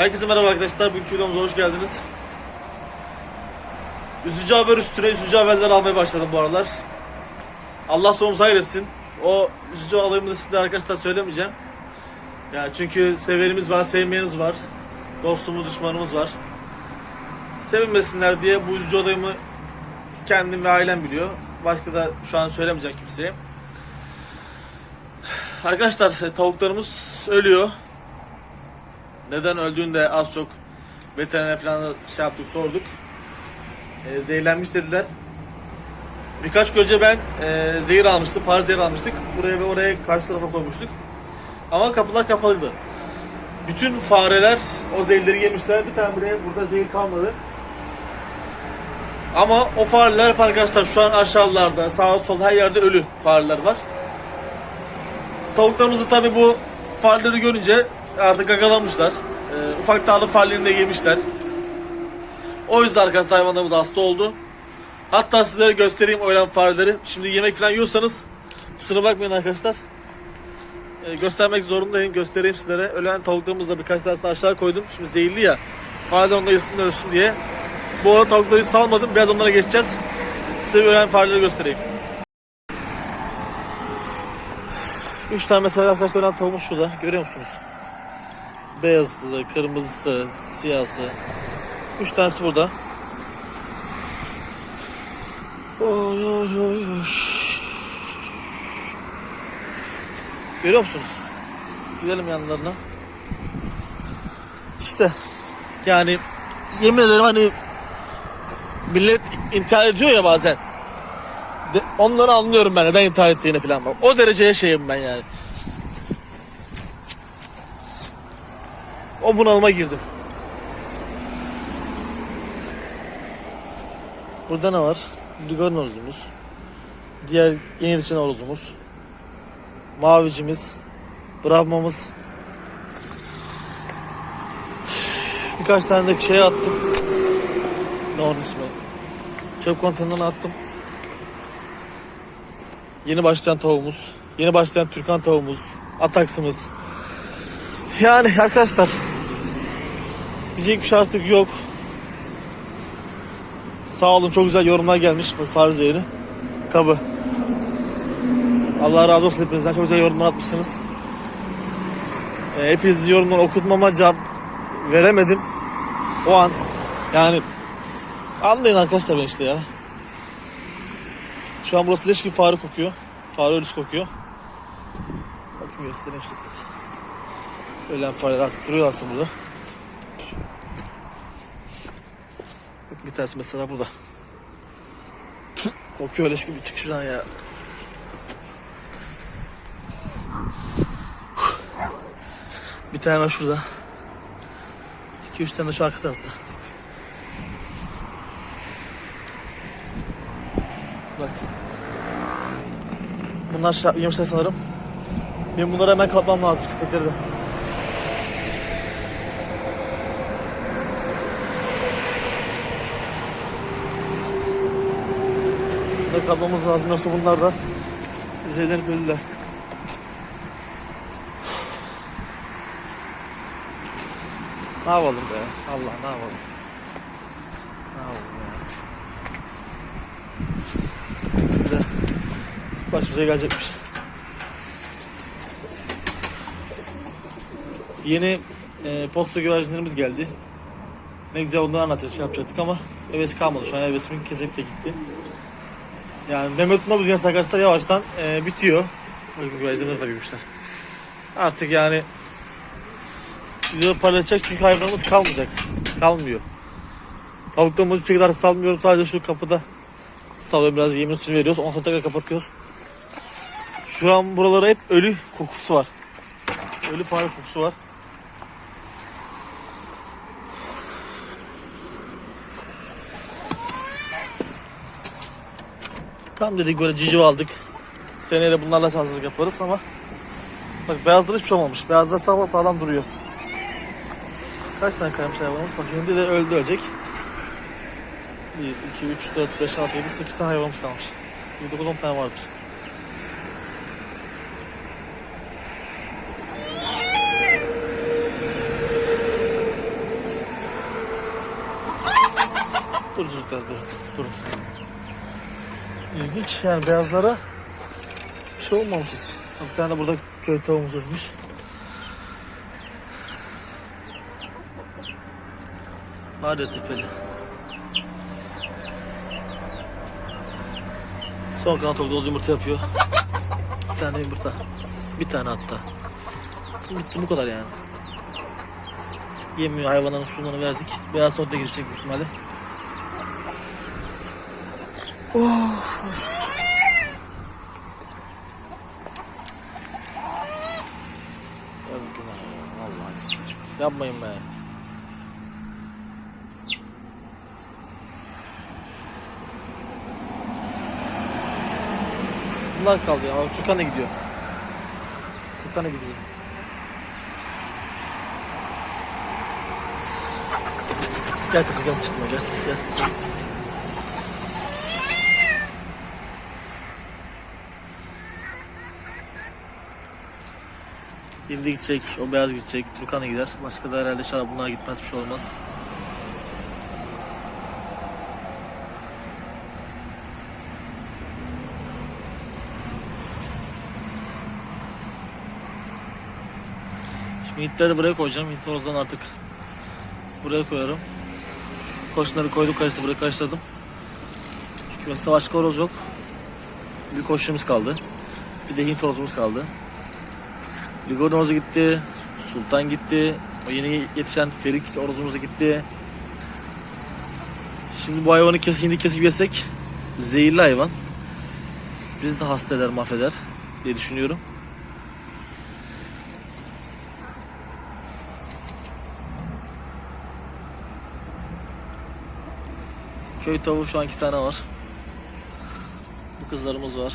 Herkese merhaba arkadaşlar. Bugünkü videomuza hoş geldiniz. Üzücü haber üstüne üzücü haberler almaya başladım bu aralar. Allah sonumuzu hayretsin. O üzücü olayımı da size arkadaşlar söylemeyeceğim. Ya çünkü severimiz var, sevmeyenimiz var. Dostumuz, düşmanımız var. Sevinmesinler diye bu üzücü olayımı kendim ve ailem biliyor. Başka da şu an söylemeyeceğim kimseye. Arkadaşlar tavuklarımız ölüyor. Neden öldüğünü de az çok veteriner falan şey yaptık sorduk. E, zehirlenmiş dediler. Birkaç gün önce ben e, zehir almıştım, fare zehir almıştık. Buraya ve oraya karşı tarafa koymuştuk. Ama kapılar kapalıydı. Bütün fareler o zehirleri yemişler. Bir tane buraya burada zehir kalmadı. Ama o fareler arkadaşlar şu an aşağılarda, sağ sol her yerde ölü fareler var. Tavuklarımız da tabi bu fareleri görünce artık gagalamışlar. Ee, ufak tane farelerini de yemişler. O yüzden arkadaşlar hayvanlarımız hasta oldu. Hatta sizlere göstereyim ölen fareleri. Şimdi yemek falan yiyorsanız kusura bakmayın arkadaşlar. Ee, göstermek zorundayım. Göstereyim sizlere. Ölen tavuklarımızı da birkaç tanesini aşağı koydum. Şimdi zehirli ya. Fareler onları yesin ölsün diye. Bu arada tavukları salmadım. Biraz onlara geçeceğiz. Size ölen fareleri göstereyim. Üç tane mesela arkadaşlar ölen tavuğumuz şurada. Görüyor musunuz? Beyazı, kırmızısı, siyahsı. Üç tanesi burada. Oy oy oy. Görüyor musunuz? Gidelim yanlarına. İşte yani yemin ederim hani millet intihar ediyor ya bazen. De, onları anlıyorum ben neden intihar ettiğini falan bak. O dereceye şeyim ben yani. O bunalıma girdim. Burada ne var? Ligon oruzumuz. Diğer yeni dişin oruzumuz. Mavicimiz. Brahmamız. Birkaç tane de şey attım. Ne onun ismi? Çöp konteynerine attım. Yeni başlayan tavuğumuz. Yeni başlayan Türkan tavuğumuz. Ataksımız. Yani arkadaşlar diyecek bir şey artık yok. Sağ olun çok güzel yorumlar gelmiş bu farz yeri. Kabı. Allah razı olsun hepinizden çok güzel yorumlar atmışsınız. E, hepinizin yorumları okutmama cevap veremedim. O an yani anlayın arkadaşlar ben işte ya. Şu an burası leş gibi fare kokuyor. Fare ölüsü kokuyor. Bakın göstereyim size. Ölen fareler artık duruyor aslında burada. Bak bir tanesi mesela burada. Kokuyor leş gibi çık şuradan ya. Bir tane hemen şurada. 2-3 tane de şu arka tarafta. Bak. Bunlar şa- yemişler sanırım. Benim bunları hemen kapmam lazım köpekleri de. Bunları kapmamız lazım yoksa bunlar da zehirlenip ölürler. Ne yapalım be? Allah ne yapalım? Ne yapalım ya? Şimdi başımıza gelecekmiş. Yeni e, posta güvercinlerimiz geldi. Ne güzel onları anlatacak şey yapacaktık ama heves kalmadı. Şu an hevesimin kesinlikle gitti. Yani Mehmet Nobul Yine arkadaşlar yavaştan e, bitiyor. Bakın güvercinler de büyümüşler. Artık yani video paylaşacak çünkü hayvanımız kalmayacak. Kalmıyor. Tavuklarımızı hiçbir kadar salmıyorum. Sadece şu kapıda salıyorum biraz yemin suyu veriyoruz. Ondan tekrar kapatıyoruz. Şu an buralara hep ölü kokusu var. Ölü fare kokusu var. Tam dedik böyle ciciv aldık. Seneye de bunlarla şanssızlık yaparız ama bak beyazlar hiçbir şey olmamış. Beyazlar sağlam sağlam duruyor. Kaç tane kaymış hayvanımız? Bak hindi de öldü ölecek. 1, 2, 3, 4, 5, 6, 7, 8 tane hayvanımız kalmış. 7, 10 tane vardır. Dur dur dur dur. dur. İlginç yani beyazlara bir şey olmamış hiç. Bir tane de burada köy tavuğumuz ölmüş. Mağara tepeli. Son kanat tavuk yumurta yapıyor. Bir tane yumurta. Bir tane hatta. Bitti bu kadar yani. Yemiyor hayvanların suyunu verdik. Beyaz soda girecek büyük ihtimalle. Of. Yazık günah ya. Vallahi. Yapmayın be. Bunlar kaldı ya. Türkan'a gidiyor. Türkan'a gidecek. Gel kızım gel çıkma gel gel. Şimdi gidecek, o beyaz gidecek, Turkan'a gider. Başka da herhalde şarap bunlar gitmez bir şey olmaz. Şimdi Hintleri buraya koyacağım. Hint horozdan artık buraya koyarım. Koşunları koyduk karıştı buraya karıştırdım. Kümeste başka horoz yok. Bir koşumuz kaldı. Bir de Hint horozumuz kaldı. Ligor horozu gitti. Sultan gitti. O yeni yetişen Ferik horozumuz da gitti. Şimdi bu hayvanı kes, hindi kesip yesek zehirli hayvan. Bizi de hasta eder, mahveder diye düşünüyorum. Köy tavuğu şu an iki tane var. Bu kızlarımız var.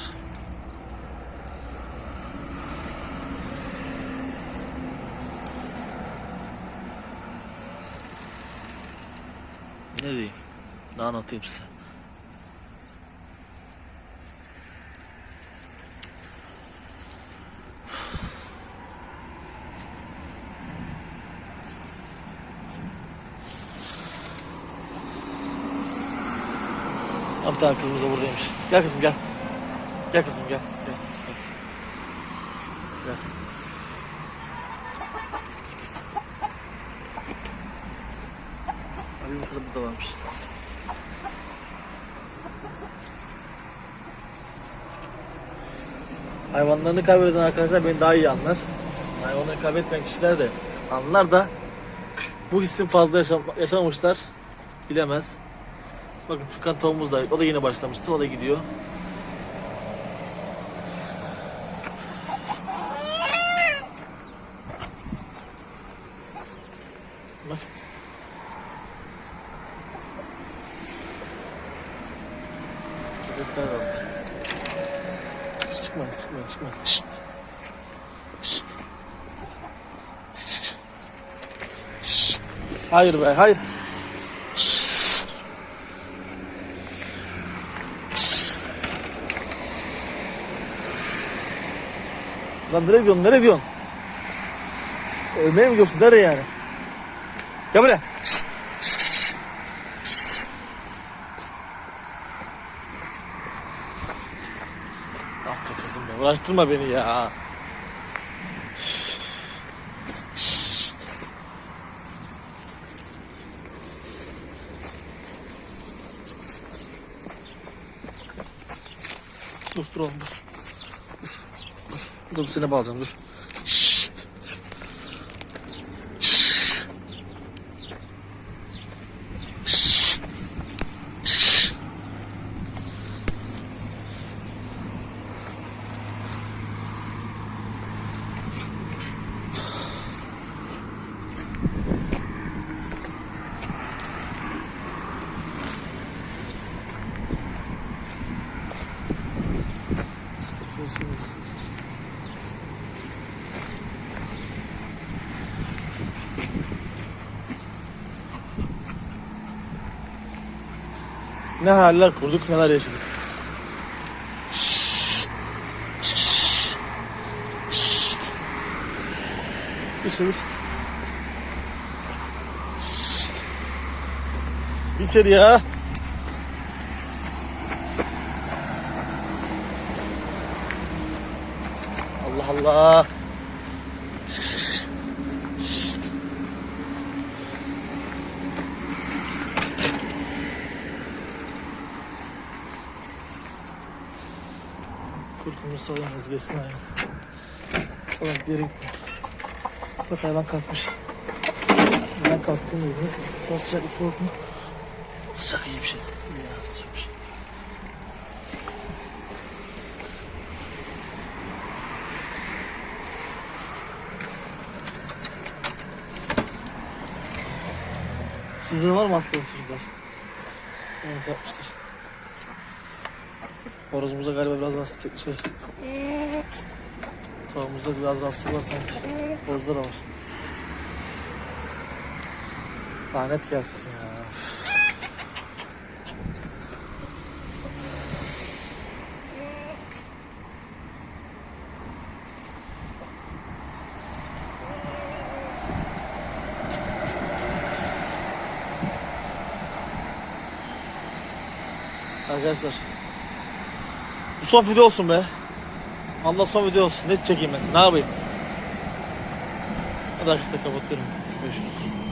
Ne diyeyim? Ne anlatayım size? Ha, Bir tane kızımız da buradaymış. Gel kızım gel. Gel kızım. Gel. Burada varmış. Hayvanlarını kaybeden arkadaşlar beni daha iyi anlar. Hayvanları kaybetmeyen kişiler de anlar da bu hissin fazla yaşam yaşamamışlar. Bilemez. Bakın Türkan tavuğumuz da o da yine başlamıştı. O da gidiyor. Bak. Köpekler bastı. Şşt, Çıkmayın, çıkmayın, çıkmayın. Şşt. Şşt. Şşt. Şşt. Hayır be, hayır. Lan nereye gidiyorsun? Nereye gidiyorsun? Ölmeye mi gidiyorsun? Nereye yani? Gel buraya. Şşt, şşt, şşt, şşt. Ah be kızım be. Uğraştırma beni ya. Dur dur oğlum dur. Dur seni bağlayacağım dur. ne haller kurduk neler yaşadık. İçeriz. İçeri ya. Allah Allah. Sallamaz geçsin hayvan. Tamam bir yere gitme. Bak hayvan kalkmış. Ben kalktım gibi. Çok sıcak mı soğuk mu? Sıcak iyi bir şey. İyi ya sıcak bir şey. Sizin var mı hastalık çocuklar? Tamam yapmışlar. Horozumuzda galiba biraz hastalık şey. Tavuğumuzda biraz hastalık var sanki. Horozda da var. Lanet gelsin ya. Arkadaşlar. Bu son video olsun be. Allah son video olsun. Ne çekeyim mesela? Ne yapayım? Hadi arkadaşlar kapatıyorum. Görüşürüz.